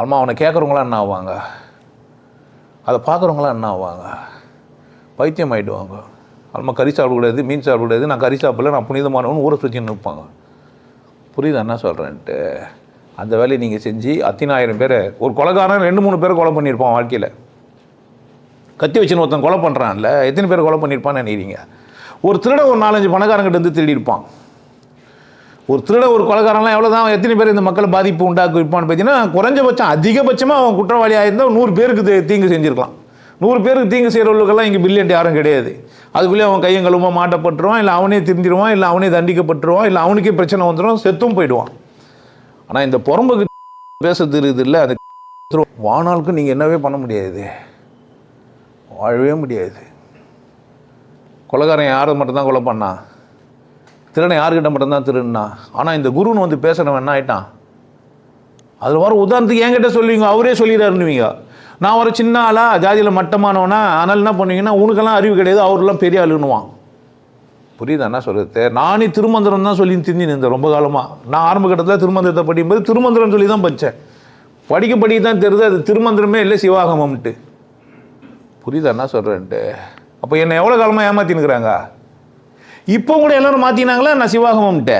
அம்மா அவனை கேட்குறவங்களாம் என்ன ஆவாங்க? அதை பார்க்குறவங்களாம் என்ன ஆவாங்க? பைத்தியம் ஆகிடுவாங்க அம்மா கறி சாப்பிடக்கூடாது மீன் சாப்பிடக்கூடாது நான் கறி சாப்பிடல நான் புனிதமானவன் ஊரை சுற்றி நிற்பாங்க புரியுதா என்ன சொல்கிறேன்ட்டு அந்த வேலையை நீங்கள் செஞ்சு அத்தினாயிரம் பேர் ஒரு கொலைக்காரன் ரெண்டு மூணு பேரை கொலை பண்ணியிருப்பான் வாழ்க்கையில். கத்தி வச்சுன்னு ஒருத்தன் கொலை பண்ணுறான்ல எத்தனை பேர் கொலை பண்ணியிருப்பான்னு நினைக்கிறீங்க? ஒரு திருட ஒரு நாலஞ்சு பணக்காரங்கிட்ட வந்து திருடியிருப்பான். ஒரு திருட ஒரு கொலகாரம்லாம் எவ்வளோ தான் எத்தனை பேர் இந்த மக்களை பாதிப்பு உண்டாக்கி இருப்பான்னு பார்த்தீங்கன்னா குறைஞ்சபட்சம் அதிகபட்சமாக அவன் குற்றவாளியாக இருந்தால் நூறு பேருக்கு தீங்கு செஞ்சுருக்கலாம். நூறு பேருக்கு தீங்கு செய்கிறவர்களுக்கெல்லாம் இங்கே பில்லியன்ட் யாரும் கிடையாது. அதுக்குள்ளே அவன் கையும் கழுவமாக மாட்டப்பட்டுருவான் இல்லை அவனே திருந்திடுவான் இல்லை அவனே தண்டிக்கப்பட்டுருவான் இல்லை அவனுக்கே பிரச்சனை வந்துடும் செத்தும் போயிடுவான். ஆனால் இந்த புறம்புக்கு பேச தெரியுது இல்லை அது வானாளுக்கு நீங்கள் என்னவே பண்ண முடியாது. வாழவே முடியாது. கொலகாரன் யாரை மட்டும்தான் கொலை பண்ணான் திருடனை யாருக்கிட்ட மட்டும்தான் திருடுனா? ஆனால் இந்த குருன்னு வந்து பேசுகிறவன் என்ன ஆயிட்டான்? அதில் வர உதாரணத்துக்கு என்கிட்ட சொல்லுவீங்க அவரே சொல்லிடுறாருன்னுவீங்க. நான் ஒரு சின்ன ஆளா ஜாதியில் மட்டமானவனா அதனால் என்ன பண்ணுவீங்கன்னா உனக்கெல்லாம் அறிவு கிடையாது அவர்லாம் பெரிய ஆளுன்னுவான். புரியுதா என்ன சொல்கிறது நானே திருமந்திரம் தான் சொல்லி திரிஞ்சு நின்றேன் ரொம்ப காலமாக நான் ஆரம்ப கட்டத்தில் திருமந்திரத்தை படிக்கும்போது திருமந்திரம் சொல்லி தான் படித்தேன் படிக்க படிக்க தான் தெரியுது அது திருமந்திரமே இல்லை சிவாகமம்ட்டு புரியுதா என்ன சொல்கிறேன்ட்டு அப்போ என்னை எவ்வளோ காலமாக ஏமாற்றினுக்கிறாங்க இப்போ கூட எல்லாரும் மாற்றினாங்களா நான் சிவாகமம்ட்ட